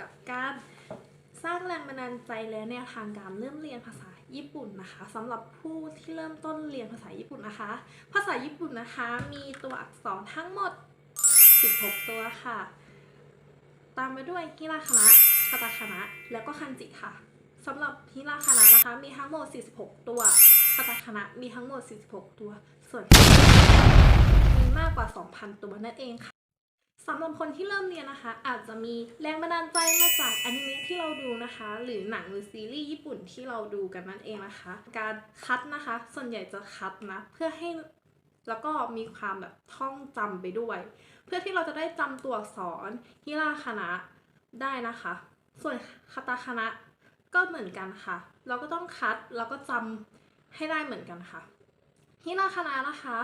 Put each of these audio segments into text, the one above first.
กับการสร้างแรงบันดาลใจและแนวทางการเริ่มเรียนภาษาญี่ปุ่นนะคะสำหรับผู้ที่เริ่มต้นเรียนภาษาญี่ปุ่นนะคะ ภาษาญี่ปุ่นนะคะ มีตัวอักษรทั้งหมด 16 ตัวค่ะ ตามไปด้วยฮิราคานะคาตาคานะแล้วก็คันจิค่ะสำหรับฮิราคานะนะคะ มีทั้งหมด 46 ตัวคาตาคานะมีทั้งหมด 46 ตัว ส่วนมีมากกว่า 2,000 ตัวนั่นเองค่ะ สำหรับคนที่เริ่มเรียนนะคะ อาจจะมีแรงบันดาลใจมาจากอนิเมะที่เราดูนะคะ หรือหนังหรือซีรีส์ญี่ปุ่นที่เราดูกันนั่นเองนะคะ การคัดนะคะ ส่วนใหญ่จะคัดนะ เพื่อให้แล้วก็มีความแบบท่องจำไปด้วย เพื่อที่เราจะได้จำตัวอักษรฮิราคานะได้นะคะ ส่วนคาตาคานะก็เหมือนกันค่ะ เราก็ต้องคัดแล้วก็จำให้ได้เหมือนกันค่ะฮิราคานะนะคะ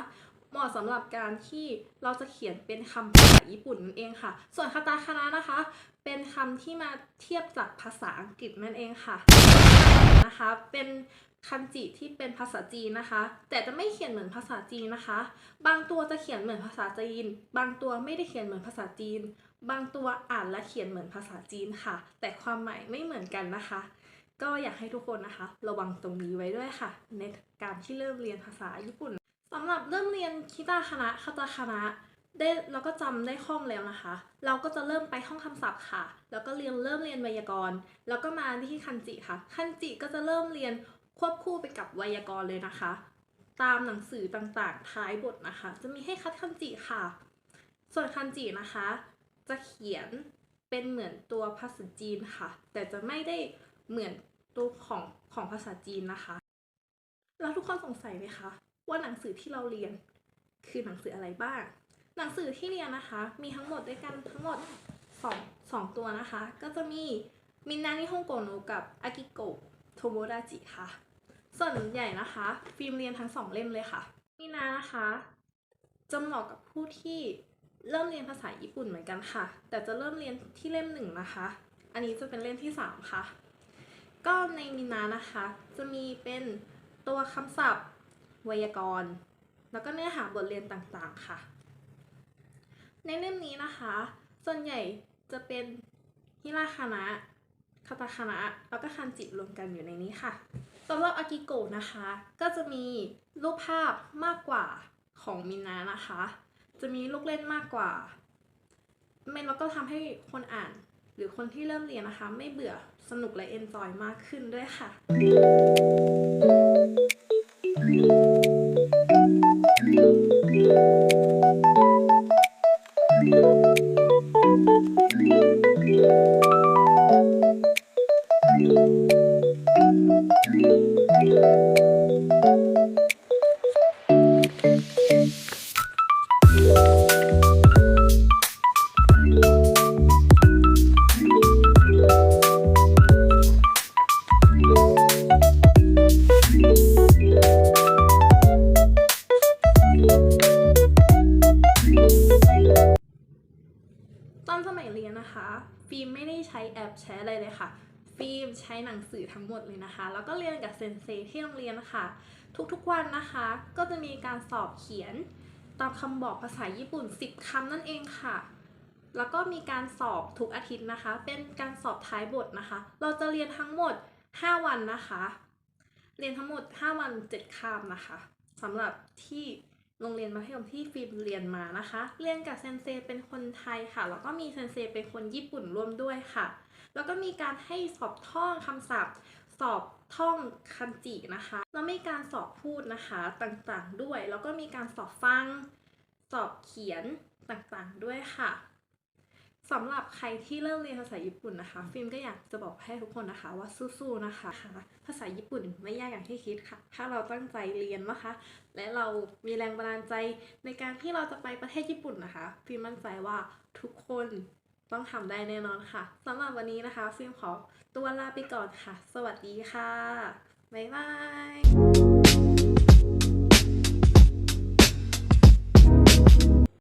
เหมาะสำหรับการที่เราจะเขียนเป็นคำภาษาญี่ปุ่นนั่นเองค่ะ ส่วนคาตาคานะนะคะ เป็นคำที่มาเทียบจากภาษาอังกฤษนั่นเองค่ะนะคะ เป็นคันจิที่เป็นภาษาจีนนะคะ แต่จะไม่เขียนเหมือนภาษาจีนนะคะ บางตัวจะเขียนเหมือนภาษาจีน บางตัวไม่ได้เขียนเหมือนภาษาจีน บางตัวอ่านและเขียนเหมือนภาษาจีนค่ะ แต่ความหมายไม่เหมือนกันนะคะ ก็อยากให้ทุกคนนะคะ ระวังตรงนี้ไว้ด้วยค่ะ ในการที่เริ่มเรียนภาษาญี่ปุ่นำหรับเริ่มเรียนคิตาคานะคาตาคานะได้เราก็จำได้คล่องแล้วนะคะ เราก็จะเริ่มไปห้องคำศัพท์ค่ะ แล้วก็เรียนเริ่มเรียนไวยากรณ์ แล้วก็มาที่คันจิค่ะ คันจิก็จะเริ่มเรียนควบคู่ไปกับไวยากรณ์เลยนะคะ ตามหนังสือต่างๆ ท้ายบทนะคะ จะมีให้คัดคันจิค่ะ ส่วนคันจินะคะ จะเขียนเป็นเหมือนตัวภาษาจีนค่ะ แต่จะไม่ได้เหมือนตัวของของภาษาจีนนะคะ แล้วทุกคนสงสัยไหมคะ ว่าหนังสือที่เราเรียน คือหนังสืออะไรบ้าง หนังสือที่เรียนนะคะ มีทั้งหมดด้วยกันทั้งหมดสองสองตัวนะคะ ก็จะมีมินนานิฮงโกโนกับอากิโกะโทโมดาจิค่ะ ส่วนใหญ่นะคะ ฟิล์มเรียนทั้งสองเล่มเลยค่ะ มินานะคะจะเหมาะกับผู้ที่เริ่มเรียนภาษาญี่ปุ่นเหมือนกันค่ะ แต่จะเริ่มเรียนที่เล่มหนึ่งนะคะ อันนี้จะเป็นเล่มที่สามค่ะ ก็ในมินานะคะ จะมีเป็นตัวคำศัพท์ ไวยากรณ์ แล้วก็เนื้อหาบทเรียนต่างๆค่ะ ในเล่มนี้นะคะ ส่วนใหญ่จะเป็นฮิราคานะคาตาคานะแล้วก็คันจิรวมกันอยู่ในนี้ค่ะสำหรับอากิโกะนะคะ ก็จะมีรูปภาพมากกว่าของมินานะคะ จะมีลูกเล่นมากกว่าไม่แล้วก็ทำให้คนอ่านหรือคนที่เริ่มเรียนนะคะ ไม่เบื่อสนุกและเอนจอยมากขึ้นด้วยค่ะ ต มไม่ได้ใช้แอปแชทอะไรเลยค่ะ ฟิล์มใช้หนังสือทั้งหมดเลยนะคะ แล้วก็เรียนกับเซนเซที่โรงเรียนนะคะทุกๆวันนะคะ ก็จะมีการสอบเขียนตามคำบอกภาษาญี่ปุ่น 10คำนั่นเองค่ะ แล้วก็มีการสอบทุกอาทิตย์นะคะ เป็นการสอบท้ายบทนะคะ เราจะเรียนทั้งหมด 5 วันนะคะ เรียนทั้งหมด 5 วัน 7คาบนะคะสำหรับที่ โรงเรียนมัธยมที่ฟิล์มเรียนมานะคะ เรียนกับเซนเซเป็นคนไทยค่ะ แล้วก็มีเซนเซเป็นคนญี่ปุ่นร่วมด้วยค่ะ แล้วก็มีการให้สอบท่องคำศัพท์ สอบท่องคันจินะคะ แล้วมีการสอบพูดนะคะต่างๆด้วย แล้วก็มีการสอบฟัง สอบเขียนต่างๆด้วยค่ะ สำหรับใครที่เริ่มเรียนภาษาญี่ปุ่นนะคะ ฟิล์มก็อยากจะบอกให้ทุกคนนะคะว่าสู้ๆนะคะ ภาษาญี่ปุ่นไม่ยากอย่างที่คิดค่ะ ถ้าเราตั้งใจเรียนนะคะ และเรามีแรงบันดาลใจในการที่เราจะไปประเทศญี่ปุ่นนะคะ ฟิล์มมั่นใจว่าทุกคนต้องทำได้แน่นอนค่ะสำหรับวันนี้นะคะ ฟิล์มขอตัวลาไปก่อนค่ะ สวัสดีค่ะบ๊ายบาย